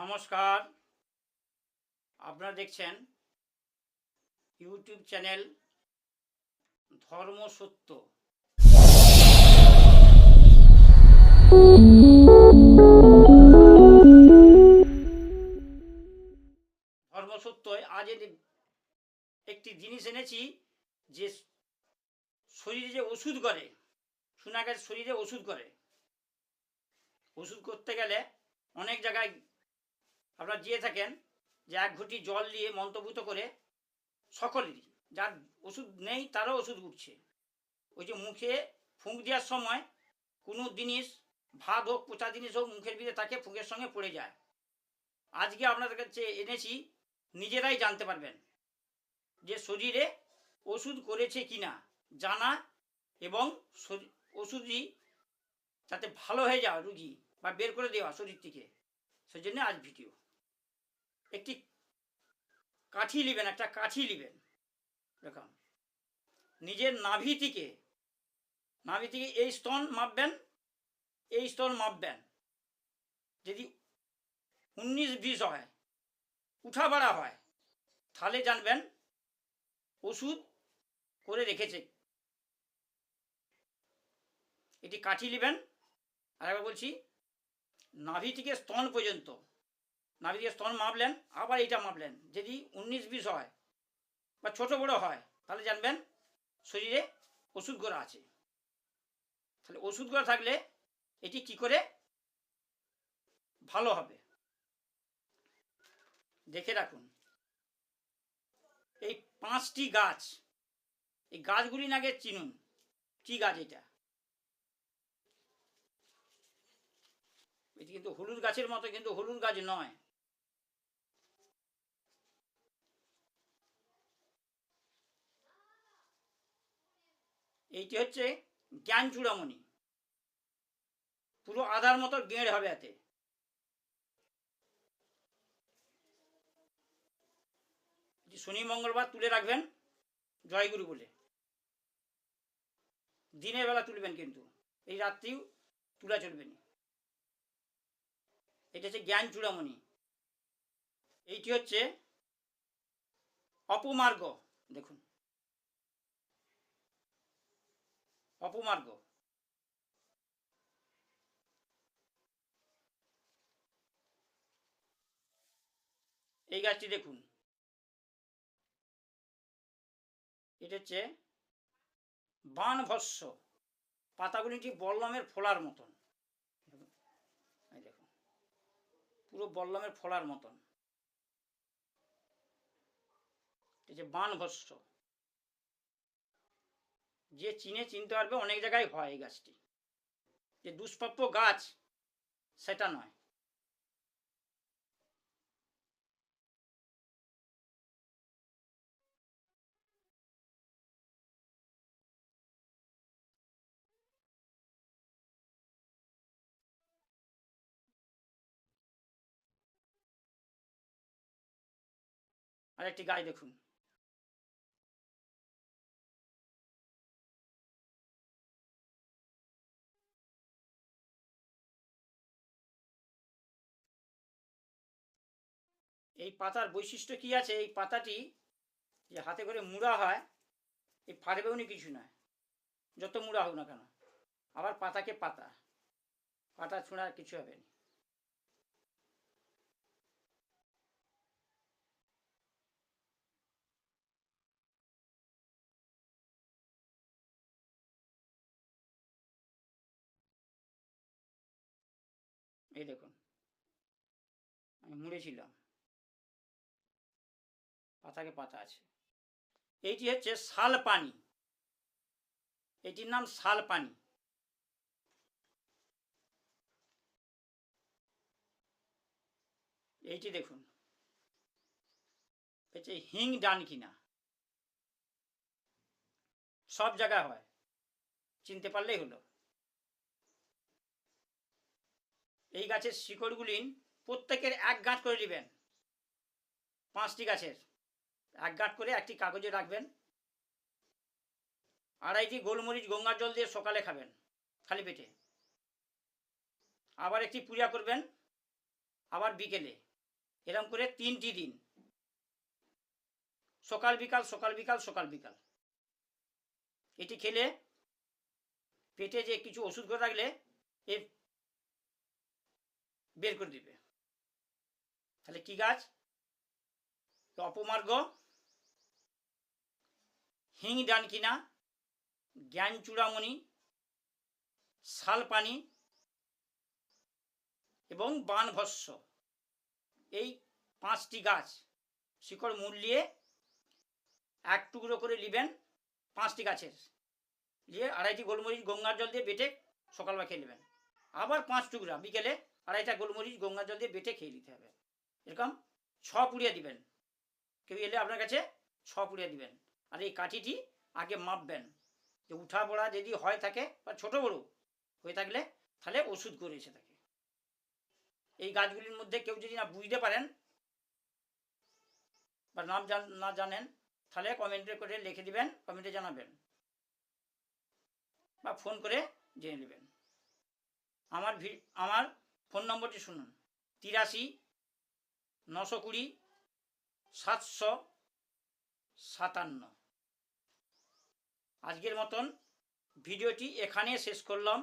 নমস্কার। আপনারা দেখছেন ইউটিউব চ্যানেল ধর্ম সত্য ধর্ম সত্যয় আজ একটি জিনিস এনেছি যে শরীরে যে ওষুধ করে, শোনা গেছে শরীরে ওষুধ করে। ওষুধ করতে গেলে অনেক জায়গায় আপনারা দিয়ে থাকেন যে এক ঘটি জল দিয়ে মন্তভূত করে সকলেরই, যার ওষুধ নেই তারও ওষুধ উঠছে। ওই যে মুখে ফুঁক দেওয়ার সময় কোনো জিনিস, ভাত হোক, পচা জিনিস হোক, মুখের ভিতরে তাকে ফুঁকের সঙ্গে পড়ে যায়। আজকে আপনাদের কাছে এনেছি, নিজেরাই জানতে পারবেন যে শরীরে ওষুধ করেছে কি না জানা এবং ওষুধই যাতে ভালো হয়ে যাওয়া রুগী বা বের করে দেওয়া শরীর থেকে। সেজন্য আজ ভিডিও। একটি কাঠি নেবেন একটা কাঠি নেবেন দেখুন, নিজের নাভি থেকে নাভি থেকে এই স্তন মাপবেন, এই স্তন মাপবেন। যদি উনিশ বিশ হয় উঠা বাড়া হয়, তাহলে জানবেন ওষুধ করে রেখেছে। এটি কাঠি নেবেন আর বলছি নাভি থেকে স্তন পর্যন্ত থেকে স্তন মাপলেন, আবার এইটা মাপলেন। যদি উনিশ বিশ হয় বা ছোট বড় হয়, তাহলে জানবেন শরীরে ওষুধ গোড়া আছে। তাহলে ওষুধ গোড়া থাকলে এটি কি করে? ভালো হবে। দেখে রাখুন। এই পাঁচটি গাছ, এই গাছগুলি নাগে চিনুন। কি গাছ এটা? এটি কিন্তু হলুদ গাছের মতো, কিন্তু হলুদ গাছ নয়। এইটি হচ্ছে জ্ঞান চূড়ামণি। পুরো আধার মতো গেঁড় হবে এতে শনি, মঙ্গলবার তুলে রাখবেন জয়গুরু বলে। দিনের বেলা তুলবেন কিন্তু, এই রাত্রিও তুলা চলবে না এটা হচ্ছে জ্ঞান চূড়ামণি। এইটি হচ্ছে অপমার্গ। দেখুন অপমার্গ এই গাছটি দেখুন। এটা হচ্ছে বানভস্য। পাতাগুলি ঠিক বল্লমের ফোলার মতন। দেখুন। পুরো বল্লমের ফোলার মতন। যে বানভস্য। যে চিনে চিনতে পারবে অনেক জায়গায় হয় এই গাছটি। যে দুষ্প্রাপ্য গাছ, সেটা নয়। আর একটি গাছ দেখুন। এই পাতার বৈশিষ্ট্য কি আছে? এই পাতাটি যে হাতে করে মুড়া হয় এই ফাড়বেও নি কিছু নয়। যত মুড়া হোক না কেন, আবার পাতাকে পাতা পাতা ছোঁড়া কিছু হবে না। এই দেখুন, আমি মুড়েছিলাম। পাতাকে পাতা আছে। এইটি হচ্ছে শাল পানি এটির নাম শাল পানি এইটি দেখুন। হচ্ছে হিং ডান কিনা। সব জায়গায় হয়। চিনতে পারলেই হলো। এই গাছের শিকড়গুলি প্রত্যেকের এক গাঁট করে নেবেন। পাঁচটি গাছের। এক গাঁট করে একটি কাগজে রাখবেন। আড়াইটি গোলমরিচ গঙ্গার জল দিয়ে সকালে খাবেন, খালি পেটে। আবার একটি পূজা করবেন, আবার বিকেলে। এরম করে তিনটি দিন। সকাল বিকাল সকাল বিকাল সকাল বিকাল। এটি খেলে পেটে যে কিছু ওষুধ করে রাখলে এ বের করে দিবে। তাহলে কি গাছ? অপমার্গ হিং ডানকিনা জ্ঞান চূড়ামণি শালপানি এবং বানভস্য। এই পাঁচটি গাছ শিকড় মূল্যে এক টুকরো করে নেবেন পাঁচটি গাছের। দিয়ে আড়াইটি গোলমরিচ গঙ্গার জল দিয়ে বেটে সকালবেলা খেয়ে নেবেন। আবার পাঁচ টুকরা, বিকেলে আড়াইটা গোলমরিচ গঙ্গার জল দিয়ে বেটে খেয়ে নিতে হবে। এরকম ছ পুড়িয়ে দিবেন। কেউ এলে আপনার কাছে ছ পুড়িয়ে দিবেন। আর এই কাঠিটি আগে মাপবেন। যে উঠা পড়া যদি হয় থাকে, বা ছোট বড় হয়ে থাকলে, তাহলে ওষুধ করে এসে থাকে। এই গাছগুলির মধ্যে কেউ যদি না বুঝতে পারেন, বা নাম না জানেন, তাহলে কমেন্টে করে লিখে দিবেন কমেন্টে জানাবেন। বা ফোন করে জেনে নেবেন। আমার ভি, আমার ফোন নম্বরটি শুনুন। তিরাশি, নশো কুড়ি, সাতশো সাতান্ন। আজকের মতন ভিডিওটি এখানে শেষ করলাম।